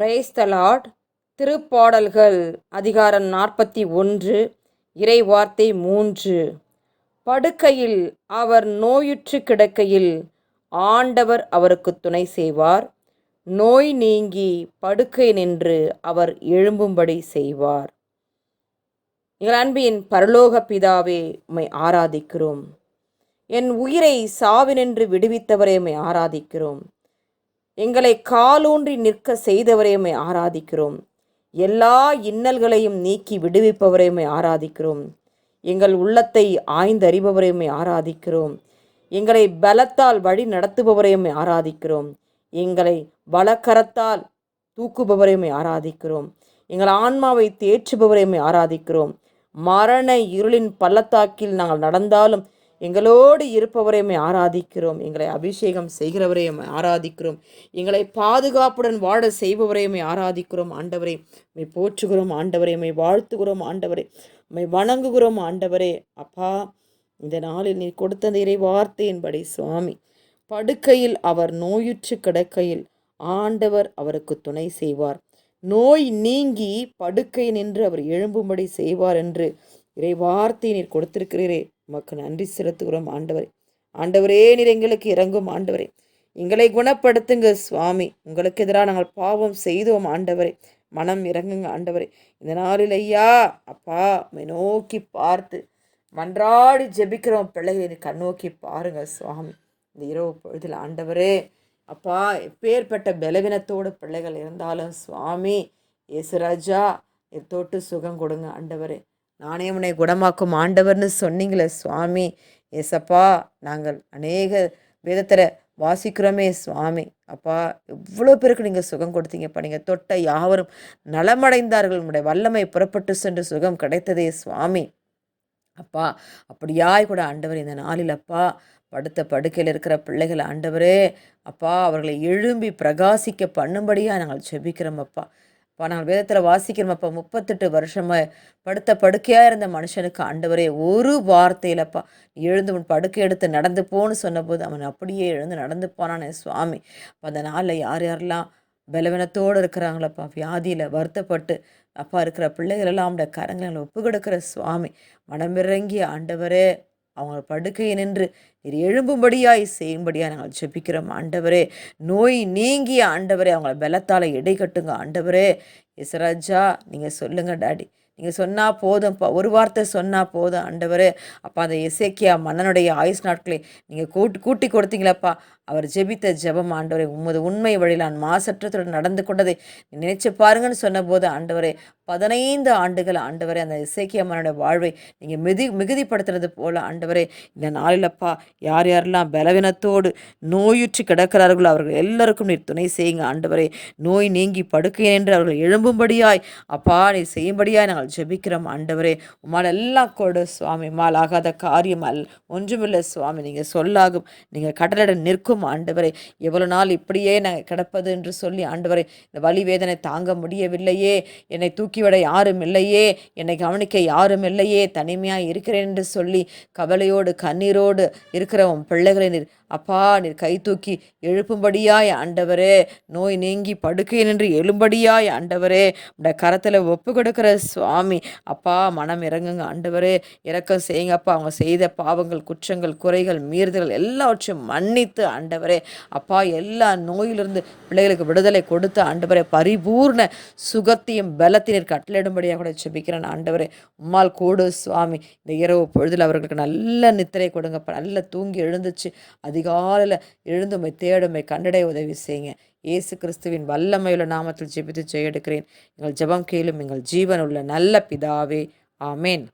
Praise the Lord திருப்பாடல்கள் அதிகாரம் நாற்பத்தி ஒன்று இறைவார்த்தை மூன்று. படுக்கையில் அவர் நோயுற்று கிடக்கையில் ஆண்டவர் அவருக்கு துணை செய்வார். நோய் நீங்கி படுக்கை நின்று அவர் எழும்பும்படி செய்வார். எங்கள் அன்பின் பரலோக பிதாவே உம்மை ஆராதிக்கிறோம். என் உயிரை சாவினின்று விடுவித்தவரை உம்மை ஆராதிக்கிறோம். எங்களை காலூன்றி நிற்க செய்தவரையுமே ஆராதிக்கிறோம். எல்லா இன்னல்களையும் நீக்கி விடுவிப்பவரையுமே ஆராதிக்கிறோம். எங்கள் உள்ளத்தை ஆய்ந்தறிபவரையுமே ஆராதிக்கிறோம். எங்களை பலத்தால் வழி நடத்துபவரையுமே ஆராதிக்கிறோம். எங்களை வலக்கரத்தால் தூக்குபவரையுமே ஆராதிக்கிறோம். எங்கள் ஆன்மாவை தேற்றுபவரையுமே ஆராதிக்கிறோம். மரண இருளின் பள்ளத்தாக்கில் நாங்கள் நடந்தாலும் எங்களோடு இருப்பவரை ஆராதிக்கிறோம். எங்களை அபிஷேகம் செய்கிறவரை ஆராதிக்கிறோம். எங்களை பாதுகாப்புடன் வாழ செய்பவரையுமே ஆராதிக்கிறோம். ஆண்டவரை மை போற்றுகிறோம். ஆண்டவரை மை வாழ்த்துகிறோம். ஆண்டவரை மை வணங்குகிறோம். ஆண்டவரே அப்பா இந்த நாளில் நீ கொடுத்த அந்த இறை வார்த்தையின்படி சுவாமி படுக்கையில் அவர் நோயுற்று கிடக்கையில் ஆண்டவர் அவருக்கு துணை செய்வார். நோய் நீங்கி படுக்கை நின்று அவர் எழும்பும்படி செய்வார் என்று இறை வார்த்தை நீர் கொடுத்திருக்கிறீரே. உமக்கு நன்றி செலுத்துகிறோம் ஆண்டவரே. ஆண்டவரே நீர் எங்களுக்கு இறங்கும் ஆண்டவரே. எங்களை குணப்படுத்துங்க சுவாமி. உங்களுக்கு எதிராக நாங்கள் பாவம் செய்தோம் ஆண்டவரே. மனம் இறங்குங்க ஆண்டவரே. இந்த நாளில் ஐயா அப்பா உம்மை நோக்கி பார்த்து மன்றாடி ஜெபிக்கிறோம் பிள்ளைகளை நீ கண்ணோக்கி பாருங்க சுவாமி. இந்த இரவு பொழுதில் ஆண்டவரே அப்பா எப்பேற்பட்ட பலவீனத்தோடு பிள்ளைகள் இருந்தாலும் சுவாமி இயேசுராஜா எத்தோட்டு தொட்டு சுகம் கொடுங்க ஆண்டவரே. நானே உன்னை குணமாக்கும் ஆண்டவர்னு சொன்னீங்களே சுவாமி. ஏசப்பா நாங்கள் அநேக விதத்தில் வாசிக்கிறோமே சுவாமி. அப்பா எவ்வளோ பேருக்கு நீங்கள் சுகம் கொடுத்தீங்கப்பா நீங்கள் தொட்ட யாவரும் நலமடைந்தார்கள். உங்களுடைய வல்லமை புறப்பட்டு சென்று சுகம் கிடைத்ததே சுவாமி. அப்பா அப்படியாய் கூட ஆண்டவர் இந்த நாளில் அப்பா படுத்த படுக்கையில் இருக்கிற பிள்ளைகள் ஆண்டவரே அப்பா அவர்களை எழும்பி பிரகாசிக்க பண்ணும்படியாக நாங்கள் செபிக்கிறோம் அப்பா. இப்போ நாங்கள் வேதத்தில் வாசிக்கிறோம். அப்போ முப்பத்தெட்டு வருஷமாக படுத்த படுக்கையாக இருந்த மனுஷனுக்கு ஆண்டவரே ஒரு வார்த்தையிலப்பா எழுந்து உன் படுக்கை எடுத்து நடந்து போன்னு சொன்னபோது அவன் அப்படியே எழுந்து நடந்து போனானே சுவாமி. அப்போ அந்த நாளில் யார் யாரெல்லாம் பலவீனத்தோடு இருக்கிறாங்களப்பா வியாதியில் வருத்தப்பட்டு அப்பா இருக்கிற பிள்ளைகளெல்லாம் எல்லாம் கரங்களை ஒப்பு கொடுக்குற சுவாமி. மனமிறங்கிய ஆண்டவரே அவங்க படுக்கையை நின்று நீர் எழும்பும்படியாய் செய்யும்படியாக நாங்கள் ஜெபிக்கிறோம். ஆண்டவரே நோய் நீங்கிய ஆண்டவரே அவங்கள பலத்தால் எடை கட்டுங்க. ஆண்டவரே இசராஜா நீங்கள் சொல்லுங்கள் டாடி. நீங்கள் சொன்னால் போதும்ப்பா ஒரு வார்த்தை சொன்னால் போதும். ஆண்டவரே அப்பா அந்த இசைக்கியா மன்னனுடைய ஆயுஸ் நாட்களை நீங்கள் கூட்டி கூட்டி கொடுத்தீங்களப்பா. அவர் ஜெபித்த ஜெபம் ஆண்டவரே உமது உண்மை வழியில் நான் மாசற்றத்துடன் நடந்து கொண்டதை நினைச்சு பாருங்கன்னு சொன்னபோது ஆண்டவரே பதினைந்து ஆண்டுகள் ஆண்டவரே அந்த இசைக்கிய மன்னனுடைய வாழ்வை நீங்கள் மிதி மிகுதிப்படுத்துறது போல ஆண்டவரே இந்த நாளிலப்பா யார் யாரெல்லாம் பலவீனத்தோடு நோயுற்று கிடக்கிறார்களோ அவர்கள் எல்லாருக்கும் நீர் துணை செய்யுங்க ஆண்டவரே. நோய் நீங்கி படுக்கை என்று அவர்கள் எழும்பும்படியாய் அப்பா நீ செய்யும்படியாய் நாங்கள் ஜெபிக்கிறோம் ஆண்டவரே. உமால் எல்லாம் கொடு சுவாமி மால் ஆகாத காரியம் அல் ஒன்றுமில்லை சுவாமி நீங்கள் சொல்லாகும் நீங்கள் கடலிட நிற்கும் ஆண்டவரே. எவ்வளோ நாள் இப்படியே நாங்கள் கிடப்பது என்று சொல்லி ஆண்டவரே இந்த வலி வேதனை தாங்க முடியவில்லையே. என்னை தூக்கி தூக்கிவிட யாரும் இல்லையே. என்னை கவனிக்க யாரும் இல்லையே. தனிமையாக இருக்கிறேன் என்று சொல்லி கவலையோடு கண்ணீரோடு இருக்கிற உன் பிள்ளைகளை நீர் அப்பா நீர் கை தூக்கி எழுப்பும்படியாய் ஆண்டவரே நோய் நீங்கி படுக்கை நின்று எழும்படியாய் ஆண்டவரே உடைய கரத்தில் ஒப்பு கொடுக்குற சுவாமி. அப்பா மனம் இறங்குங்க ஆண்டவரே இறக்கம் செய்யுங்கப்பா. அவங்க செய்த பாவங்கள் குற்றங்கள் குறைகள் மீறுதல்கள் எல்லாவற்றையும் மன்னித்து ஆண்டவரே. அப்பா எல்லா நோயிலிருந்து பிள்ளைகளுக்கு விடுதலை கொடுத்து ஆண்டவரே பரிபூர்ண சுகத்தையும் பலத்தினர் கட்டளையிடும்படியாக கூட செபிக்கிறேன் ஆண்டவரே. உம்மால் கூடு சுவாமி. இந்த இரவு பொழுதில் அவர்களுக்கு நல்ல நித்திரை கொடுங்கப்பா. நல்ல தூங்கி எழுந்துச்சு அதிகாலையில் எழுந்துமை தேடுமை கண்டடைய உதவி செய்யுங்க. இயேசு கிறிஸ்துவின் வல்லமையுள்ள நாமத்தில் ஜெபித்து ஜெயெடுக்கிறேன். எங்கள் ஜெபம் கேளும் எங்கள் ஜீவனுள்ள நல்ல பிதாவே. ஆமேன்.